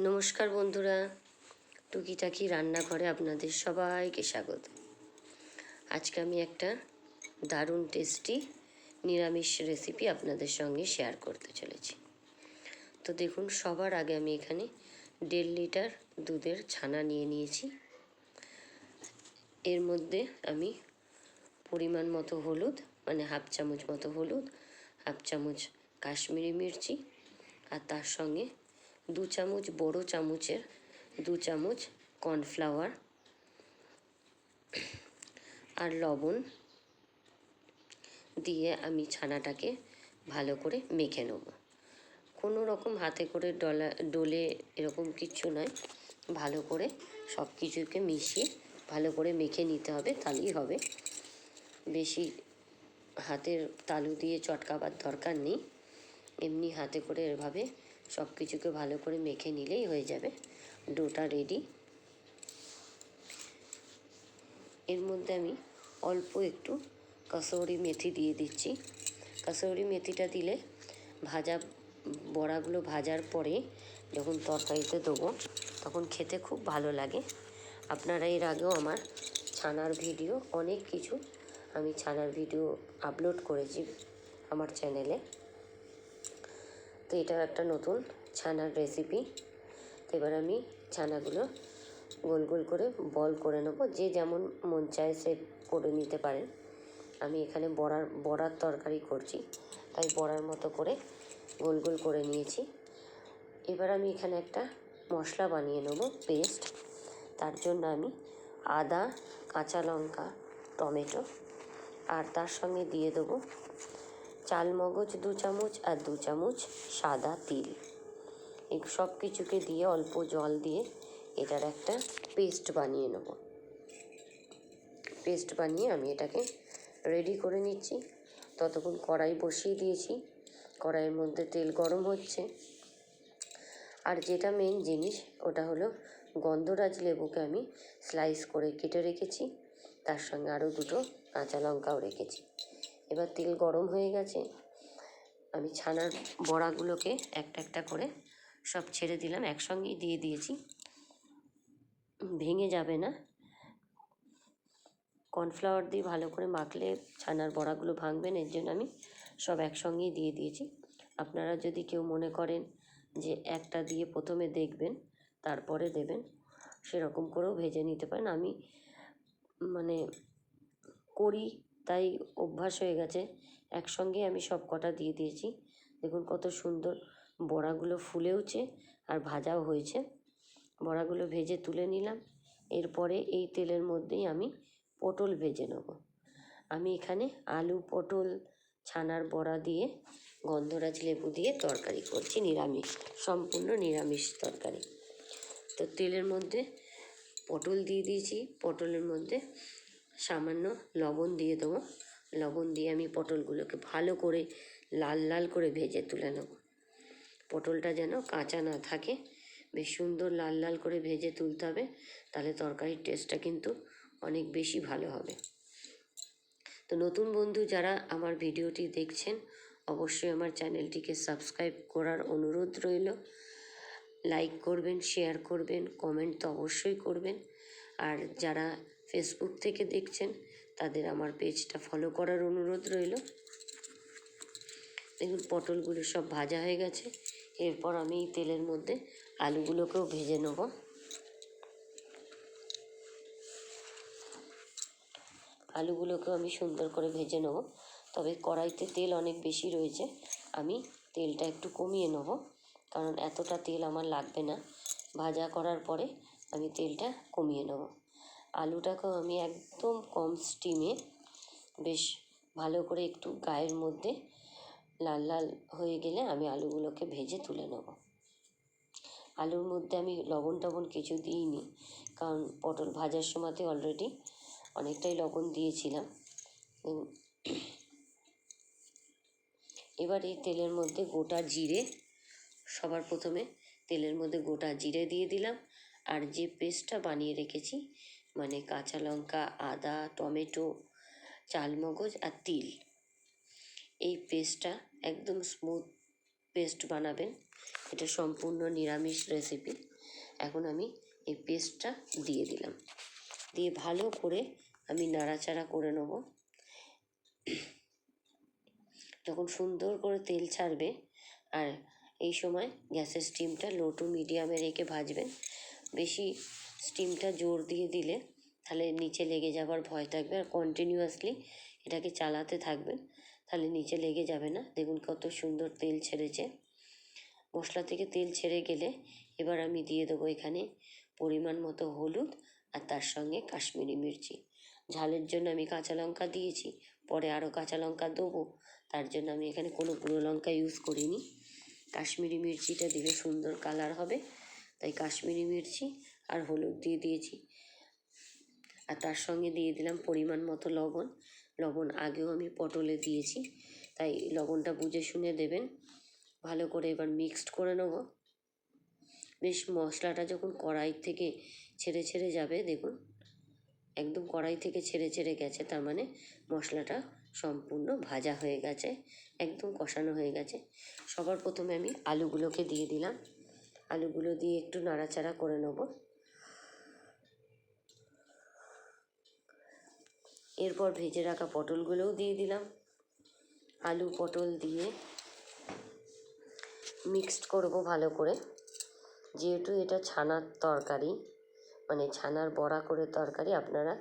নমস্কার বন্ধুরা, টুকিটাকি রান্নাঘরে আপনাদের সবাইকে স্বাগত। আজকে আমি একটা দারুণ টেস্টি নিরামিষ রেসিপি আপনাদের সঙ্গে শেয়ার করতে চলেছি। তো দেখুন, সবার আগে আমি এখানে দেড় লিটার দুধের ছানা নিয়ে নিয়েছি। এর মধ্যে আমি পরিমাণ মতো হলুদ মানে হাফ চামচ মতো হলুদ, হাফ চামচ কাশ্মীরি মির্চি, আর তার সঙ্গে দু চামচ বড় চামচের দু চামচ কর্নফ্লাওয়ার আর লবণ দিয়ে আমি ছানাটাকে ভালো করে মেখে নেব। কোনো রকম হাতে করে ডলা, ডলে এরকম কিচ্ছু নয়। ভালো করে সব কিছুকে মিশিয়ে ভালো করে মেখে নিতে হবে, তাহলেই হবে। বেশি হাতের তালু দিয়ে চটকাবার দরকার নেই। এমনি হাতে করে এভাবে সব কিছুকে ভালো করে মেখে নিলেই হয়ে যাবে। ডোটা রেডি এর মধ্যে আমি অল্প একটু কসৌরি মেথি দিয়ে দিচ্ছি। কসৌরি মেথিটা দিলে ভাজা, বড়াগুলো ভাজার পরে যখন তরকারিতে দেবো, তখন খেতে খুব ভালো লাগে। আপনারা এর আগেও আমার ছানার ভিডিও, অনেক কিছু আমি ছানার ভিডিও আপলোড করেছি আমার চ্যানেলে। তো এটা একটা নতুন ছানার রেসিপি তো এবার আমি ছানাগুলো গোল গোল করে বল করে নেব। যে যেমন মন চায় সে করে নিতে পারেন আমি এখানে বড়ার বড়ার তরকারি করছি। তাই বড়ার মতো করে গোল গোল করে নিয়েছি। এবার আমি এখানে একটা মশলা বানিয়ে নেব পেস্ট তার জন্য আমি আদা, কাঁচা লঙ্কা, টমেটো আর তার সঙ্গে দিয়ে দেবো চালমগজ দু চামচ আর দু চামচ সাদা তিল। এই সব কিছুকে দিয়ে অল্প জল দিয়ে এটার একটা পেস্ট বানিয়ে নেব। পেস্ট বানিয়ে আমি এটাকে রেডি করে নিচ্ছি। ততক্ষণ কড়াই বসিয়ে দিয়েছি। কড়াইয়ের মধ্যে তেল গরম হচ্ছে। আর যেটা মেন জিনিস, ওটা হলো গন্ধরাজ লেবুকে আমি স্লাইস করে কেটে রেখেছি। তার সঙ্গে আরও দুটো কাঁচা লঙ্কাও রেখেছি। এবার তেল গরম হয়ে গেছে। আমি ছানার বড়াগুলোকে একটা একটা করে সব ছেড়ে দিলাম, একসঙ্গেই দিয়ে দিয়েছি। ভেঙে যাবে না। কর্নফ্লাওয়ার দিয়ে ভালো করে মাখলে ছানার বড়াগুলো ভাঙবেন এর জন্য আমি সব একসঙ্গেই দিয়ে দিয়েছি। আপনারা যদি কেউ মনে করেন যে একটা দিয়ে প্রথমে দেখবেন, তারপরে দেবেন, সেরকম করেও ভেজে নিতে পারেন। আমি মানে করি তাই অভ্যাস হয়ে গেছে। একসঙ্গে আমি সব কটা দিয়ে দিয়েছি। দেখুন কত সুন্দর বড়াগুলো ফুলেওছে আর ভাজাও হয়েছে। বড়াগুলো ভেজে তুলে নিলাম। এরপরে এই তেলের মধ্যেই আমি পটল ভেজে নেব। আমি এখানে আলু, পটল, ছানার বড়া দিয়ে গন্ধরাজ লেবু দিয়ে তরকারি করছি, নিরামিষ, সম্পূর্ণ নিরামিষ তরকারি। তো তেলের মধ্যে পটল দিয়ে দিয়েছি। পটলের মধ্যে সামান্য লবণ দিয়ে দেবো। লবণ দিয়ে আমি পটলগুলোকে ভালো করে লাল লাল করে ভেজে তুলে নেব। পটলটা যেন কাঁচা না থাকে। বেশ সুন্দর লাল লাল করে ভেজে তুলতে হবে, তাহলে তরকারির টেস্টটা কিন্তু অনেক বেশি ভালো হবে। তো নতুন বন্ধু যারা আমার ভিডিওটি দেখছেন, অবশ্যই আমার চ্যানেলটিকে সাবস্ক্রাইব করার অনুরোধ রইল। লাইক করবেন, শেয়ার করবেন, কমেন্ট তো অবশ্যই করবেন। আর যারা ফেসবুক থেকে দেখছেন, তাদের আমার পেজটা ফলো করার অনুরোধ রইল। দেখুন, পটলগুলো সব ভাজা হয়ে গেছে। এরপর আমি এই তেলের মধ্যে আলুগুলোকেও ভেজে নেব। আলুগুলোকেও আমি সুন্দর করে ভেজে নেব। তবে কড়াইতে তেল অনেক বেশি রয়েছে। আমি তেলটা একটু কমিয়ে নেব, কারণ এতটা তেল আমার লাগবে না। ভাজা করার পরে আমি তেলটা কমিয়ে নেব। আলুটাকেও আমি একদম কম স্টিমে বেশ ভালো করে একটু গায়ের মধ্যে লাল লাল হয়ে গেলে আমি আলুগুলোকে ভেজে তুলে নেব। আলুর মধ্যে আমি লবণ টবণ কিছু দিইনি, কারণ পটল ভাজার সময়তে অলরেডি অনেকটাই লবণ দিয়েছিলাম। এবার এই তেলের মধ্যে গোটা জিরে, সবার প্রথমে তেলের মধ্যে গোটা জিরে দিয়ে দিলাম, আর যে পেস্টটা বানিয়ে রেখেছি মানে কাঁচা লঙ্কা, আদা, টমেটো, চালমগজ আর তিল। এই পেস্টটা একদম স্মুথ পেস্ট বানাবেন। এটা সম্পূর্ণ নিরামিষ রেসিপি এখন আমি এই পেস্টটা দিয়ে দিলাম। দিয়ে ভালো করে আমি নাড়াচাড়া করে নেব। যখন সুন্দর করে তেল ছাড়বে, আর এই সময় গ্যাসের স্টিমটা লো টু মিডিয়ামে রেখে ভাজবেন, বেশি স্টিমটা জোর দিয়ে দিলে তাহলে নিচে লেগে যাবার ভয় থাকবে আর কন্টিনিউয়াসলি এটাকে চালাতে থাকবেন তাহলে নিচে লেগে যাবে না। দেখুন কত সুন্দর তেল ছেড়েছে। মশলা থেকে তেল ছেড়ে গেলে এবার আমি দিয়ে দেবো এখানে পরিমাণ মতো হলুদ আর তার সঙ্গে কাশ্মীরি মির্চি। ঝালের জন্য আমি কাঁচা লঙ্কা দিয়েছি, পরে আরও কাঁচা লঙ্কা দেবো, তার জন্য আমি এখানে কোনো গুঁড়ো লঙ্কা ইউজ করিনি। কাশ্মীরি মির্চিটা দিলে সুন্দর কালার হবে, তাই কাশ্মীরি মির্চি আর হলুদ দিয়ে দিয়েছি। আর তার সঙ্গে দিয়ে দিলাম পরিমাণ মতো লবণ। লবণ আগেও আমি পটলে দিয়েছি, তাই লবণটা বুঝে শুনে দেবেন। ভালো করে এবার মিক্সড করে নেব। বেশ মশলাটা যখন কড়াই থেকে ছেড়ে ছেড়ে যাবে, দেখুন, একদম কড়াই থেকে ছেড়ে ছেড়ে গেছে, তার মানে মশলাটা সম্পূর্ণ ভাজা হয়ে গেছে, একদম কষানো হয়ে গেছে। সবার প্রথমে আমি আলুগুলোকে দিয়ে দিলাম। আলুগুলো দিয়ে একটু নাড়াচাড়া করে নেব। এরপর ভেজে রাখা পটলগুলোও দিয়ে দিলাম। আলু, পটল দিয়ে মিক্সড করব ভালো করে। যেহেতু এটা ছানার তরকারি মানে ছানার বড়া করে তরকারি, আপনারা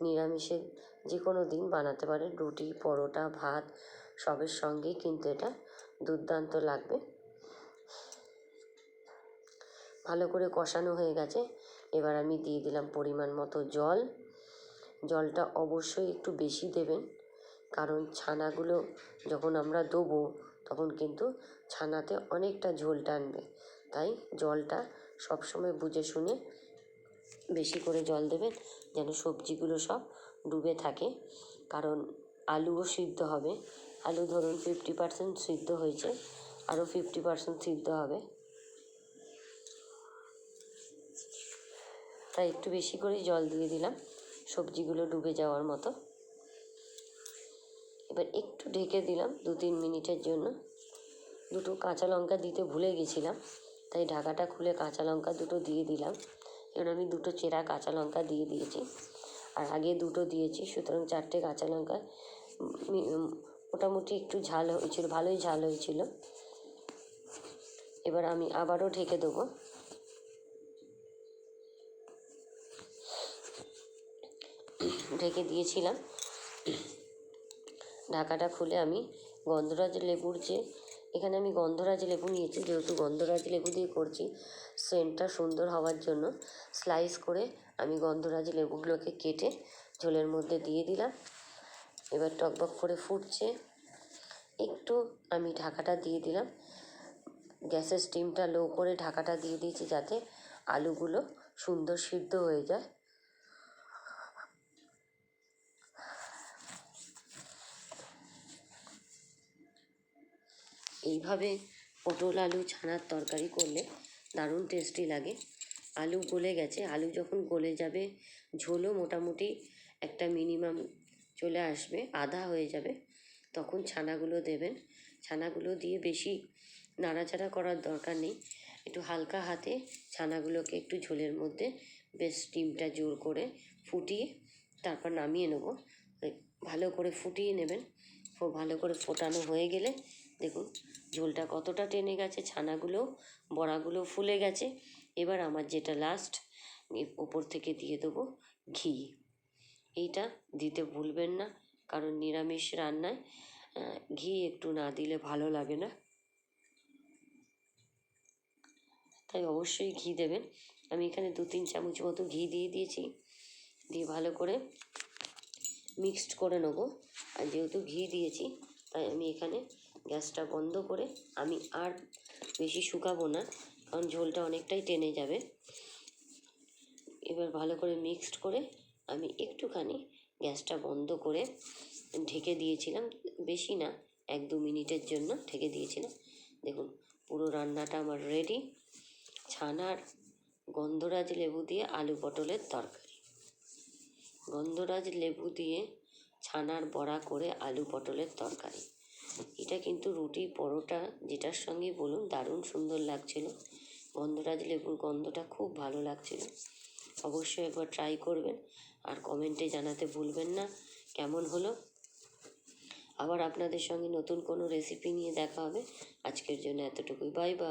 নিরামিষের যে কোনো দিন বানাতে পারেন। রুটি, পরোটা, ভাত, সবের সঙ্গেই কিন্তু এটা দুর্দান্ত লাগবে। ভালো করে কষানো হয়ে গেছে। এবার আমি দিয়ে দিলাম পরিমাণ মতো জল। জলটা অবশ্যই একটু বেশি দেবেন। কারণ ছানাগুলো যখন আমরা দেবো, তখন কিন্তু ছানাতে অনেকটা ঝোল টানবে। তাই জলটা সবসময় বুঝে শুনে বেশি করে জল দেবেন, যেন সবজিগুলো সব ডুবে থাকে। কারণ আলুও সিদ্ধ হবে। আলু ধরুন ফিফটি পার্সেন্ট সিদ্ধ হয়েছে আরও ফিফটি পার্সেন্ট সিদ্ধ হবে। তাই একটু বেশি করেই জল দিয়ে দিলাম। সবজিগুলো ডুবে যাওয়ার মতো। এবার একটু ঢেকে দিলাম দু তিন মিনিটের জন্য। দুটো কাঁচা লঙ্কা দিতে ভুলে গেছিলাম, তাই ঢাকাটা খুলে কাঁচা লঙ্কা দুটো দিয়ে দিলাম। এবার আমি দুটো চেরা কাঁচা লঙ্কা দিয়ে দিয়েছি। আর আগে দুটো দিয়েছি, সুতরাং চারটে কাঁচা লঙ্কা। মোটামুটি একটু ঝাল হয়েছিল, ভালোই ঝাল হয়েছিল। এবার আমি আবারও ঢেকে দেবো। ঢেকে দিয়েছিলাম। ঢাকাটা খুলে আমি গন্ধরাজ লেবুর যে, এখানে আমি গন্ধরাজ লেবু নিয়েছি, যেহেতু গন্ধরাজ লেবু দিয়ে করছি, সেন্টটা সুন্দর হওয়ার জন্য স্লাইস করে আমি গন্ধরাজ লেবুগুলোকে কেটে ঝোলের মধ্যে দিয়ে দিলাম। এবার টকবক করে ফুটছে। একটু আমি ঢাকাটা দিয়ে দিলাম। গ্যাসের স্টিমটা লো করে ঢাকাটা দিয়ে দিয়েছি যাতে আলুগুলো সুন্দর সিদ্ধ হয়ে যায়। এইভাবে পটল, আলু, ছানার তরকারি করলে দারুণ টেস্টি লাগে। আলু গলে গেছে। আলু যখন গলে যাবে, ঝোলও মোটামুটি একটা মিনিমাম চলে আসবে, আধা হয়ে যাবে। তখন ছানাগুলো দেবেন। ছানাগুলো দিয়ে বেশি নাড়াচাড়া করার দরকার নেই। একটু হালকা হাতে ছানাগুলোকে একটু ঝোলের মধ্যে বেশ স্টিমটা জোর করে ফুটিয়ে তারপর নামিয়ে নেব। ভালো করে ফুটিয়ে নেবেন। ভালো করে ফোটানো হয়ে গেলে দেখুন, ঝোলটা কতটা টেনে গেছে, ছানাগুলো, বড়াগুলো ফুলে গেছে। এবার আমার যেটা লাস্ট ওপর থেকে দিয়ে দেবো ঘি। এইটা দিতে ভুলবেন না, কারণ নিরামিষ রান্নায় ঘি একটু না দিলে ভালো লাগে না। তাই অবশ্যই ঘি দেবেন। আমি এখানে দু তিন চামচ মতো ঘি দিয়ে দিয়েছি। দিয়ে ভালো করে মিক্সড করে নেব। আর যেহেতু ঘি দিয়েছি, তাই আমি এখানে গ্যাসটা বন্ধ করে আমি আর বেশি শুকাবো না, কারণ ঝোলটা অনেকটাই টেনে যাবে। এবার ভালো করে মিক্সড করে আমি একটুখানি গ্যাসটা বন্ধ করে ঢেকে দিয়েছিলাম, বেশি না, এক দু মিনিটের জন্য ঢেকে দিয়েছিলাম। দেখুন, পুরো রান্নাটা আমার রেডি ছানার গন্ধরাজ লেবু দিয়ে আলু পটলের তরকারি। গন্ধরাজ লেবু দিয়ে ছানার বড়া করে আলু পটলের তরকারি। এটা কিন্তু রুটি পরোটা, যেটার সঙ্গেই বলুন দারুণ সুন্দর লাগছিল। গন্ধরাজ লেবুর গন্ধটা খুব ভালো লাগছিল। অবশ্যই একবার ট্রাই করবেন। আর কমেন্টে জানাতে ভুলবেন না। কেমন হলো? আবার আপনাদের সঙ্গে নতুন কোনো রেসিপি নিয়ে দেখা হবে। আজকের জন্য এতটুকুই। Bye bye